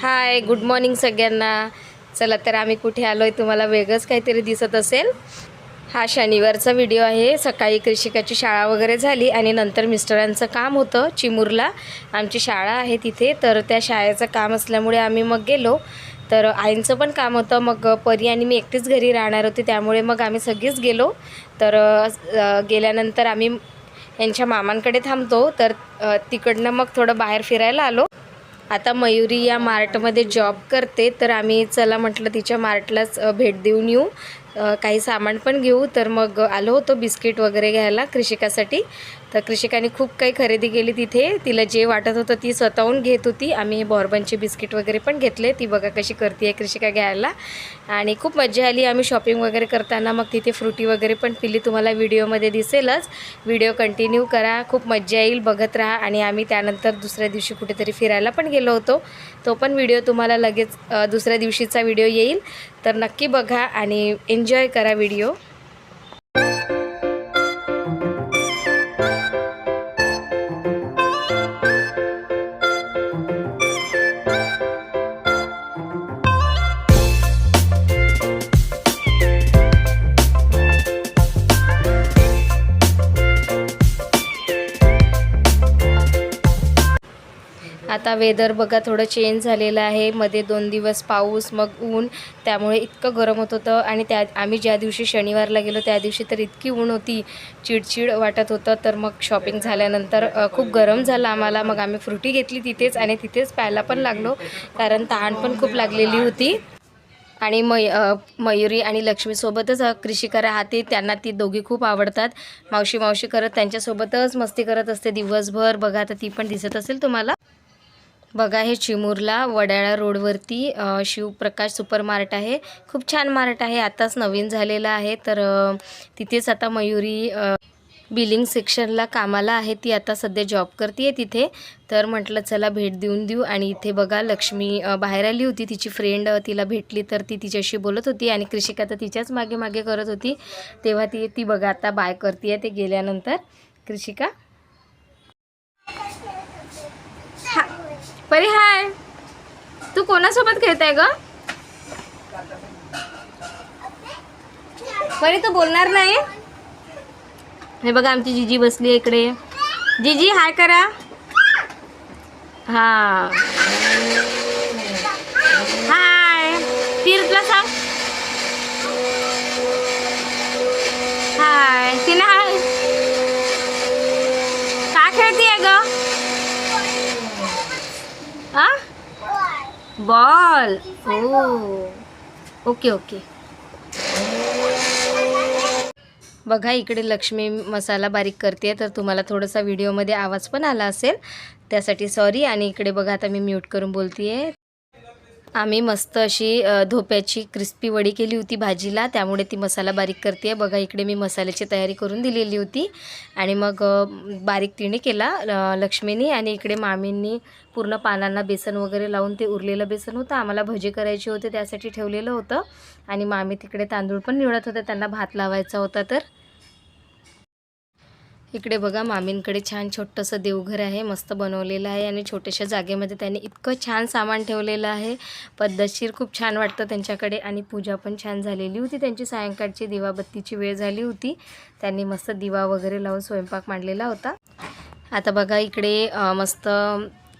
Hi good morning सगळ्यांना. चला तर आम्ही कुठे आलो आहे तुम्हाला वेगळंच काहीतरी दिसत असेल. हा शनिवारचा व्हिडिओ आहे. सकाळी कृषिकाची शाळा वगैरे झाली आणि नंतर मिस्टरांचं काम होतं चिमूरला. आमची शाळा आहे तिथे. तर त्या शाळेचं काम असल्यामुळे आम्ही मग गेलो. तर आईंचं पण काम होतं. मग परी आणि मी एकटीच घरी राहणार होते. त्यामुळे मग आम्ही सगळीच गेलो. तर गेल्यानंतर आम्ही यांच्या मामांकडे थांबतो. तर तिकडनं मग थोडं बाहेर फिरायला आलो. आता मयुरी या मार्टमध्ये जॉब करते तर आम्ही चला म्हटलं तिच्या मार्टलाच भेट देऊन येऊ. काही सामान पण घेऊ. तर मग आलो होतो बिस्किट वगैरे घ्यायला कृषिकासाठी. तर कृषिकाने खूप काही खरेदी केली तिथे. तिला जे वाटत होतं ती स्वतःहून घेत होती. आम्ही बॉर्बनचे बिस्किट वगैरे पण घेतले. ती बघा कशी करते आहे कृषिका घ्यायला. आणि खूप मजा आली आम्ही शॉपिंग वगैरे करताना. मग तिथे फ्रुटी वगैरे पण पिली. तुम्हाला व्हिडिओमध्ये दिसेलच. व्हिडिओ कंटिन्यू करा. खूप मजा येईल. बघत राहा. आणि आम्ही त्यानंतर दुसऱ्या दिवशी कुठेतरी फिरायला पण गेलो होतो. तो पण व्हिडिओ तुम्हाला लगेच दुसऱ्या दिवशीचा व्हिडिओ येईल. तर नक्की बघा आणि एन्जॉय करा व्हिडिओ. आता वेदर बघा थोडं चेंज झालेलं आहे. मध्ये दोन दिवस पाऊस मग ऊन. त्यामुळे इतकं गरम होत होतं आणि त्या आम्ही ज्या दिवशी शनिवारला गेलो त्या दिवशी तर इतकी ऊन होती चिडचिड वाटत होतं. तर मग शॉपिंग झाल्यानंतर खूप गरम झालं आम्हाला. मग आम्ही फ्रुटी घेतली तिथेच आणि तिथेच प्यायला पण लागलो. कारण तहान पण खूप लागलेली होती. आणि मय मयुरी आणि लक्ष्मीसोबतच अ, कृषिका त्यांना ती दोघी खूप आवडतात. मावशी मावशी करत त्यांच्यासोबतच मस्ती करत असते दिवसभर. बघा आता ती पण दिसत असेल तुम्हाला. बघा हे चिमूरला वडाळा रोडवरती शिवप्रकाश सुपर मार्ट आहे. खूप छान मार्ट आहे. आताच नवीन झालेलं आहे. तर तिथेच आता मयुरी बिलिंग सेक्शनला कामाला आहे. ती आता सध्या जॉब करते आहे तिथे. तर म्हटलं चला भेट देऊन देऊ. आणि इथे बघा लक्ष्मी बाहेर आली होती. तिची फ्रेंड तिला भेटली तर ती तिच्याशी बोलत होती. आणि कृषिका तर तिच्याच मागे मागे करत होती. तेव्हा ती ती बघा आता बाय करते ते गेल्यानंतर. कृषिका? परी हाय. तू कोणासोबत खेळताय ग? परी तू बोलणार नाही? हे बघा आमची जिजी बसली आहे इकडे. जिजी हाय करा. हा. हाय. तीर्थला सांग. हाय. तिने हाय. का खेळतीये ग? हा? बॉल. हो. Okay okay. बघा इकडे लक्ष्मी मसाला बारीक करते तर तुम्हाला थोडासा व्हिडिओमध्ये आवाज पण आला असेल. त्यासाठी सॉरी आणि इकडे बघा आता मी म्यूट करून बोलते आहे आम्ही मस्त अशी धोप्याची क्रिस्पी वडी केली होती भाजीला. त्यामुळे ती मसाला बारीक करते. बघा इकडे मी मसाल्याची तयारी करून दिलेली होती. आणि मग बारीक तिने केला लक्ष्मीनी आणि इकडे मामींनी पूर्ण पानांना बेसन वगैरे लावून ते उरलेलं बेसन होतं. आम्हाला भजी करायची होते त्यासाठी ठेवलेलं होतं. आणि मामी तिकडे तांदूळ पण निवडत होते. त्यांना भात लावायचा होता तर. इकडे बघा मामींकडे छान छोटंसं देवघर आहे मस्त बनवलेलं आहे आणि छोट्याशा जागेमध्ये त्यांनी इतकं छान सामान ठेवलेलं आहे. पद्धतशीर खूप छान वाटतं त्यांच्याकडे आणि पूजा पण छान झालेली होती. त्यांची सायंकाळची दिवाबत्तीची वेळ झाली होती. त्यांनी मस्त दिवा वगैरे लावून स्वयंपाक मांडलेला होता. आता बघा इकडे मस्त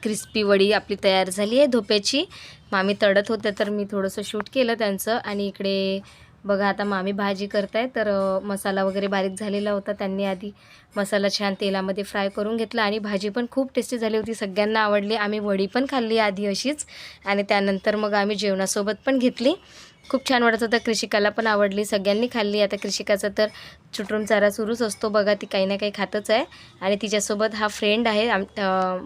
क्रिस्पी वडी आपली तयार झाली आहे धोप्याची. मामी तळत होत्या तर मी थोडंसं शूट केलं त्यांचं. आणि इकडे बघा आता मामी भाजी करताय तर मसाला वगैरे बारीक झालेला होता. त्यांनी आधी मसाला छान तेलामध्ये फ्राय करून घेतला आणि भाजी पण खूप टेस्टी झाली होती. सगळ्यांना आवडली. आम्ही वडी पण खाल्ली आधी अशीच. आणि त्यानंतर मग आम्ही जेवणासोबत पण घेतली. खूप छान वाटत होतं. कृषिकाला पण आवडली. सगळ्यांनी खाल्ली. आता कृषिकाचा तर चुटून चारा सुरूच असतो. बघा ती काही ना काही खातच आहे. आणि तिच्यासोबत हा फ्रेंड आहे. आम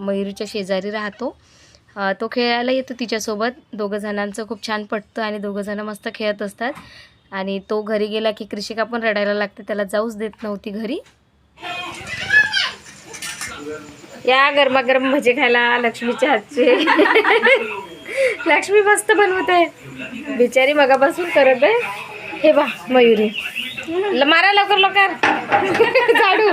मयुरीच्या शेजारी राहतो. तो खेळायला येतो तिच्यासोबत. दोघं जणांचं खूप छान पटतं आणि दोघं जणं मस्त खेळत असतात. आणि तो घरी गेला की कृषिका पण रडायला लागते त्याला जाऊच देत नव्हती घरी. या गरमागरम भजे खायला लक्ष्मीच्या हातचे. लक्ष्मी मस्त बनवत. आहे बिचारी मगापासून करत आहे. हे बा मयुरी. ल- मारा लवकर लवकर. झाडू.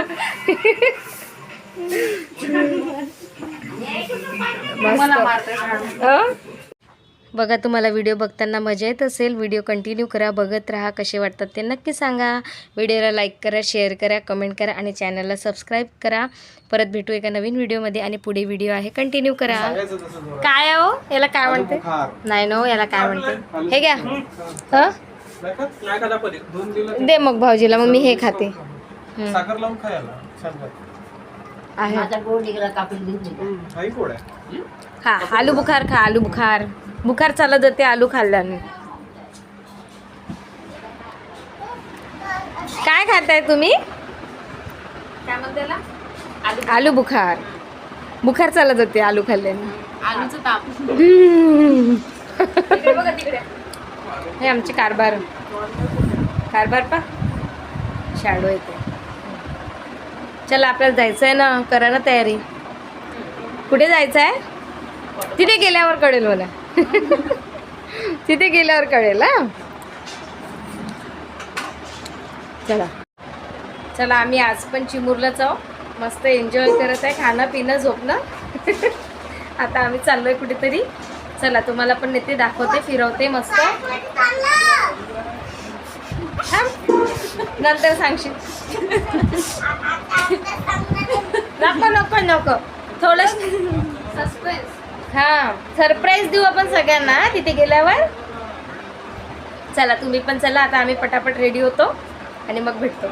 मस्त. बघा तुम्हाला व्हिडिओ बघताना मजा येत असेल व्हिडिओ कंटिन्यू करा बघत राहा कसे वाटतात ते नक्की सांगा. व्हिडिओला लाईक करा शेअर करा कमेंट करा आणि चॅनलला सबस्क्राईब करा. परत भेटू एका नवीन व्हिडिओमध्ये आणि पुढे व्हिडिओ आहे कंटिन्यू करा. काय आहे हो? याला काय म्हणते? बुखार. नाही नो याला काय म्हणते? हे घ्या. हं? दे. दोन दिलं दे मग भाऊजीला मग मी हे खाते. हं. साखर लावून खायला छान लागतं. आहे. खा आलू बुखार खा आलू बुखार. बुखार चालत जाते आलू खाल्ल्याने काय खाताय तुम्ही? आलू आलू बुखार. बुखार चालत जाते आलू खाल्ल्याने आलूचं ताप. हम्म. तिकडे बघा तिकडे. हे आमचे कारभार. कारभार पा. शाडो येते चला आपल्याला जायचं आहे ना करा ना तयारी. कुठे जायचं आहे तिथे गेल्यावर कळेल मला. तिथे गेल्यावर कळेल हा? चला. चला आम्ही आज पण चिमूरलाच जाऊ मस्त एन्जॉय करत आहे खाणं पिणं झोपणं. आता आम्ही चाललोय कुठेतरी. चला तुम्हाला पण नेते दाखवते फिरवते मस्त. नंतर सांगशील. नको नको नको. थोडं सस्पेन्स हा सरप्राईज देऊ आपण सगळ्यांना तिथे गेल्यावर. चला तुम्ही पण चला आता आम्ही पटापट रेडी होतो आणि मग भेटतो.